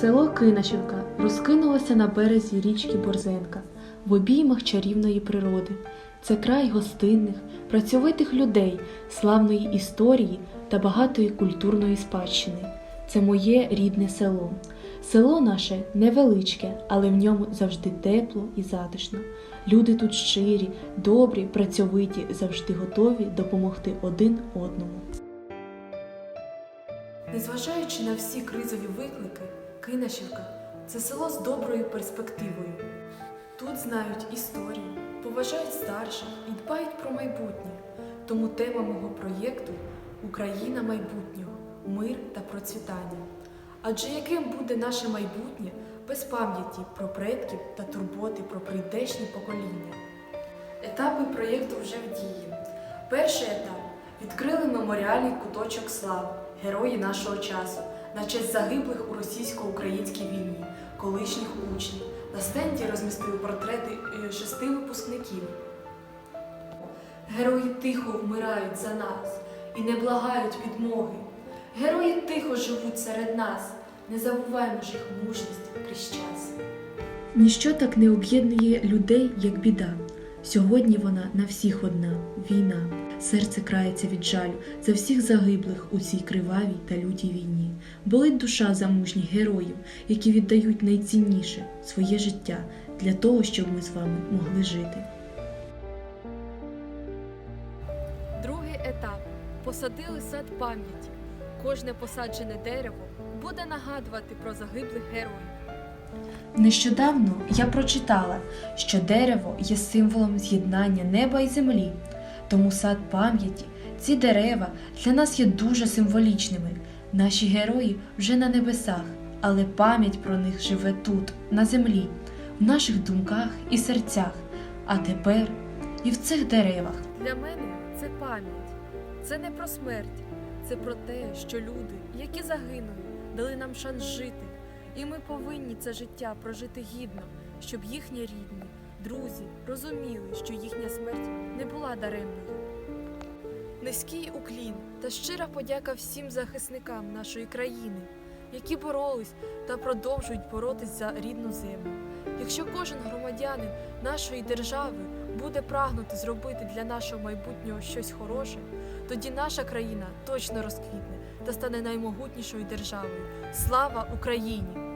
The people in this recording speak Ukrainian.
Село Кинашівка розкинулося на березі річки Борзенка в обіймах чарівної природи. Це край гостинних, працьовитих людей, славної історії та багатої культурної спадщини. Це моє рідне село. Село наше невеличке, але в ньому завжди тепло і затишно. Люди тут щирі, добрі, працьовиті, завжди готові допомогти один одному. Незважаючи на всі кризові виклики, Кинашівка це село з доброю перспективою. Тут знають історію, поважають старших і дбають про майбутнє. Тому тема мого проєкту Україна майбутнього, мир та процвітання. Адже яким буде наше майбутнє без пам'яті про предків та турботи про прийдешні покоління? Етапи проєкту вже в дії. Перший етап відкрили меморіальний куточок слави, герої нашого часу, на честь загиблих у російсько-українській війні, колишніх учнів. На стенді розмістили портрети е, шести випускників. Герої тихо вмирають за нас і не благають відмоги. Герої тихо живуть серед нас. Не забуваємо ж їх мужність крізь час. Ніщо так не об'єднує людей, як біда. Сьогодні вона на всіх одна війна. Серце крається від жалю за всіх загиблих у цій кривавій та лютій війні. Болить душа за мужніх героїв, які віддають найцінніше своє життя для того, щоб ми з вами могли жити. Другий етап посадили сад пам'яті. Кожне посаджене дерево буде нагадувати про загиблих героїв. Нещодавно я прочитала, що дерево є символом з'єднання неба і землі, тому сад пам'яті, ці дерева для нас є дуже символічними. Наші герої вже на небесах, але пам'ять про них живе тут, на землі, в наших думках і серцях, а тепер і в цих деревах. Для мене це пам'ять. Це не про смерть, це про те, що люди, які загинули, дали нам шанс жити. І ми повинні це життя прожити гідно, щоб їхні рідні, друзі розуміли, що їхня смерть не була даремною. Низький уклін та щира подяка всім захисникам нашої країни, які боролись та продовжують боротись за рідну землю. Якщо кожен громадянин нашої держави буде прагнути зробити для нашого майбутнього щось хороше, тоді наша країна точно розквітне та стане наймогутнішою державою. Слава Україні!